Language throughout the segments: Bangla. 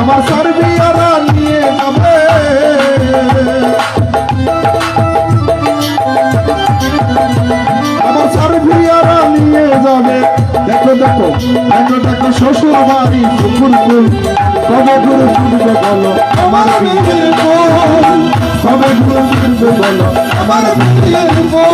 আমার সার্বিয়ারা দেখো শ্বশুর বাড়ি পুকুর ফুল তবে গুরু ফিরবে বলো, আমার বিয়ের বউ তবে গুরু ফিরবে বলো, আমার বিয়ের বউ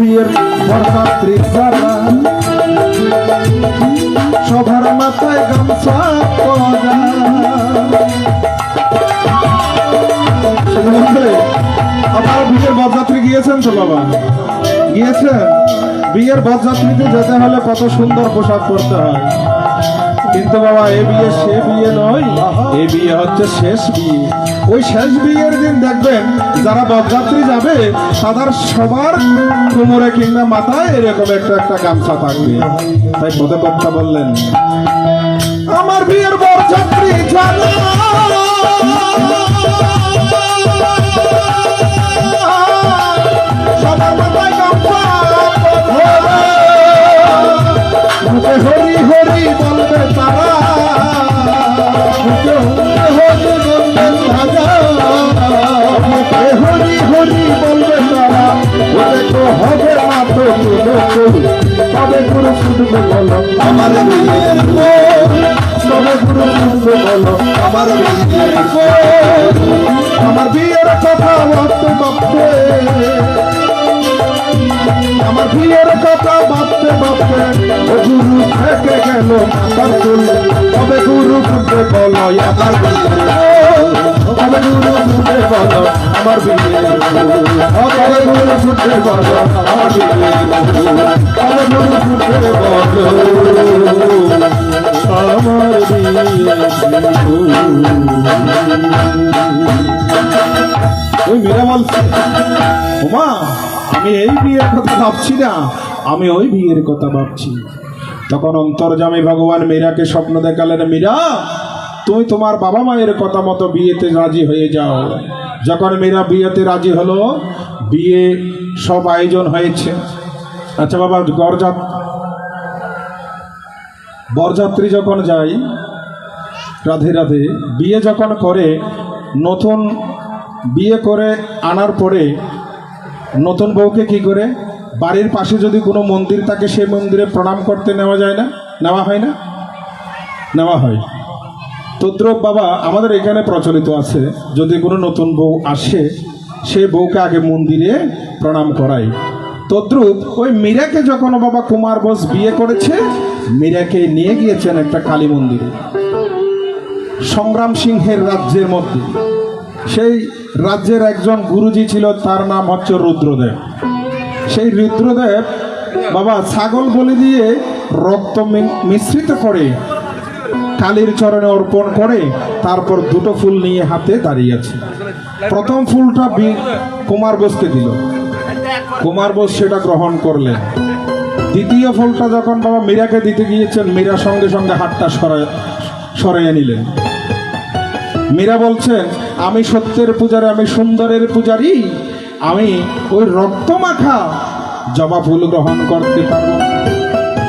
আমার বিয়ের বরযাত্রী যারা সবার মাথায় গামছা পরা শুনলে, বিয়ের বরযাত্রী গিয়েছেন তো বাবা? গিয়েছেন? বিয়ের বরযাত্রীতে যেতে হলে কত সুন্দর পোশাক পরতে হয়। কিন্তু বাবা, এ বিয়ে সে বিয়ে নয়। এ বিয়ে হচ্ছে শেষ বিয়ে। ওই শেষ বিয়ের দিন দেখবেন যারা বরযাত্রী যাবে, তাদের সবার কোমরে কিংবা মাথায় এরকম একটা একটা গামছা থাকবে। তাই পদে বললেন। আমার বিয়ের বরযাত্রী তবে গুরু শুনবে বলো, আমার বউ। তবে গুরু শুনবে বলো আমার বউ। আমার বিয়ের কথা ভাবতে ভাবতে আমার বিয়ের কথা ভাবতে ভাবতে ও গুরু থেকে গেল মাথার চুল তবে গুরু ফুটে বলো, আমার বিয়ে তবে গুরু ফুটে বলো আমার বিয়ে আমার ওই আমি এই বিয়ের কথা ভাবছি না। আমি ওই বিয়ের কথা ভাবছি। তখন অন্তর্জামী ভগবান মীরাকে স্বপ্ন দেখালেন, মীরা, তুমি তোমার বাবা মায়ের কথা মতো বিয়েতে রাজি হয়ে যাও। যখন মীরা বিয়েতে রাজি হলো, বিয়ে সব আয়োজন হয়েছে। আচ্ছা বাবা গরজাত বরযাত্রী যখন যাই রাধে রাধে, বিয়ে যখন করে, নতুন বিয়ে করে আনার পরে, নতুন বউকে কি করে? বাড়ির পাশে যদি কোনো মন্দির থাকে, সেই মন্দিরে প্রণাম করতে নেওয়া যায় না? নেওয়া হয় না? নেওয়া হয়। তদ্রব বাবা, আমাদের এখানে প্রচলিত আছে, যদি কোনো নতুন বউ আসে, সে বউকে আগে মন্দিরে প্রণাম করাই তদ্রুপ ওই মীরাকে যখন বাবা কুমার বোস বিয়ে করেছে, মীরাকে নিয়ে গিয়েছেন একটা কালী মন্দিরে। সংগ্রাম সিংহের রাজ্যের মধ্যে। সেই রাজ্যের একজন গুরুজি ছিল, তার নাম হচ্ছে রুদ্রদেব। সেই রুদ্রদেব বাবা ছাগল বলি দিয়ে রক্ত মিশ্রিত করে কালীর চরণে অর্পণ করে তারপর দুটো ফুল নিয়ে হাতে দাঁড়িয়ে আছে। প্রথম ফুলটা কুমার বোসকে দিল। কুমার বোস সেটা গ্রহণ করলেন। দ্বিতীয় ফুলটা যখন বাবা মীরাকে দিতে গিয়েছেন, মীরা সঙ্গে সঙ্গে হাতটা সরাইয়ে নিলেন। মীরা বলছেন, আমি সত্যের পূজারি, আমি সুন্দরের পূজারি, আমি ওই রক্ত মাখা জবা ফুল গ্রহণ করতে পারব।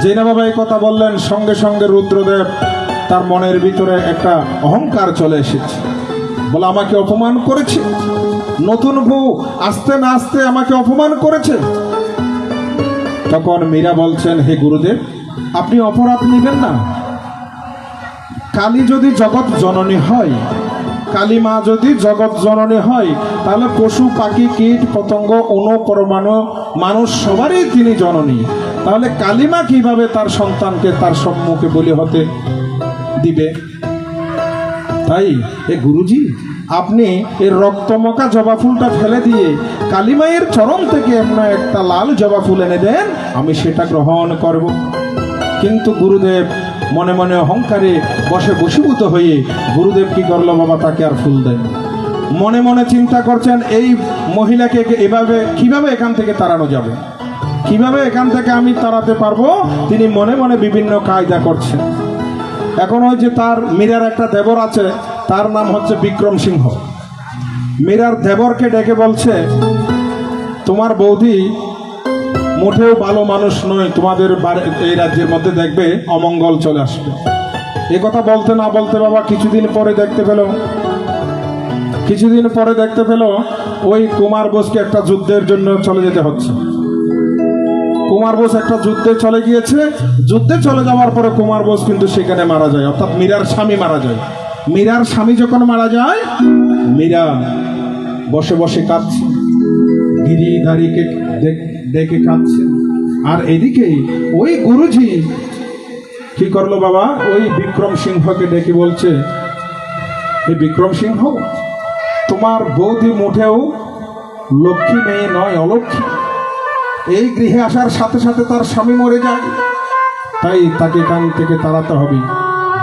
জেনা বাবা এই কথা বললেন, সঙ্গে সঙ্গে রুদ্রদেব তার মনের ভিতরে একটা অহংকার চলে এসেছে। বলে, আমাকে অপমান করেছে? নতুন বউ আসতে না আসতে আমাকে অপমান করেছে? তখন মীরা বলছেন, হে গুরুদেব, আপনি অপরাধ নেবেন না। কালী যদি জগৎ জননী হয়, কালী মা যদি জগৎ জননী হয়, তাহলে পশু, পাখি, কীট, পতঙ্গ অনুপরমাণু মানুষ সবারই তিনি জননী। তাহলে কালীমা কীভাবে তার সন্তানকে তার সম্মুখে বলি হতে দিবে। তাই, এ গুরুজি, আপনি এই রক্তমকা জবা ফুলটা ফেলে দিয়ে কালিমায়ের চরণ থেকে আপনার একটা লাল জবা ফুল এনে দেন, আমি সেটা গ্রহণ করব। কিন্তু গুরুদেব মনে মনে অহংকারে বসে বসীভূত হয়ে গুরুদেব কি করল, বাবা তাকে আর ফুল দেন মনে মনে চিন্তা করছেন, এই মহিলাকে এভাবে কীভাবে এখান থেকে তাড়ানো যাবে? কীভাবে এখান থেকে আমি তাড়াতে পারব? তিনি মনে মনে বিভিন্ন কায়দা করছেন। এখন ওই যে তার মীরার একটা দেবর আছে, তার নাম হচ্ছে বিক্রম সিংহ। মীরার দেবরকে ডেকে বলছে, তোমার বৌদি মোটেও ভালো মানুষ নয়, তোমাদের এই রাজ্যের মধ্যে দেখবে অমঙ্গল চলে আসবে। এ কথা বলতে না বলতে বাবা কিছুদিন পরে দেখতে পেল, কিছুদিন পরে দেখতে পেল ওই কুমার বোসকে একটা যুদ্ধের জন্য চলে যেতে হচ্ছে। কুমার বোস একটা যুদ্ধে চলে গিয়েছে। যুদ্ধে চলে যাওয়ার পরে কুমার বোস কিন্তু সেখানে মারা যায়। অর্থাৎ মীরার স্বামী মারা যায়। মীরার স্বামী যখন মারা যায়, মীরা বসে বসে কাঁদছে। গিরিধারীকে দেখ- ডেকে কাঁদছে। আর এদিকে ওই গুরুজি কি করল বাবা? ওই বিক্রম সিংহকে ডেকে বলছে এই বিক্রম সিংহ, তোমার বৌদি মুঠেও লক্ষ্মী মেয়ে নয়, অলক্ষ্মী। এই গৃহে আসার সাথে সাথে তার স্বামী মরে যায়। তাই তাকে কান থেকে তাড়াতে হবে।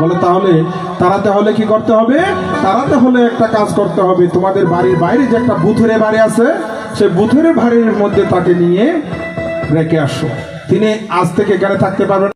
বলে তাহলে, তাড়াতে হলে কি করতে হবে? তাড়াতে হলে একটা কাজ করতে হবে। তোমাদের বাড়ির বাইরে যে একটা বুথুরে বাড়ি আছে, সে বুথুরে বাড়ির মধ্যে তাকে নিয়ে রেখে আসো। তিনি আজ থেকে এখানে থাকতে পারবেন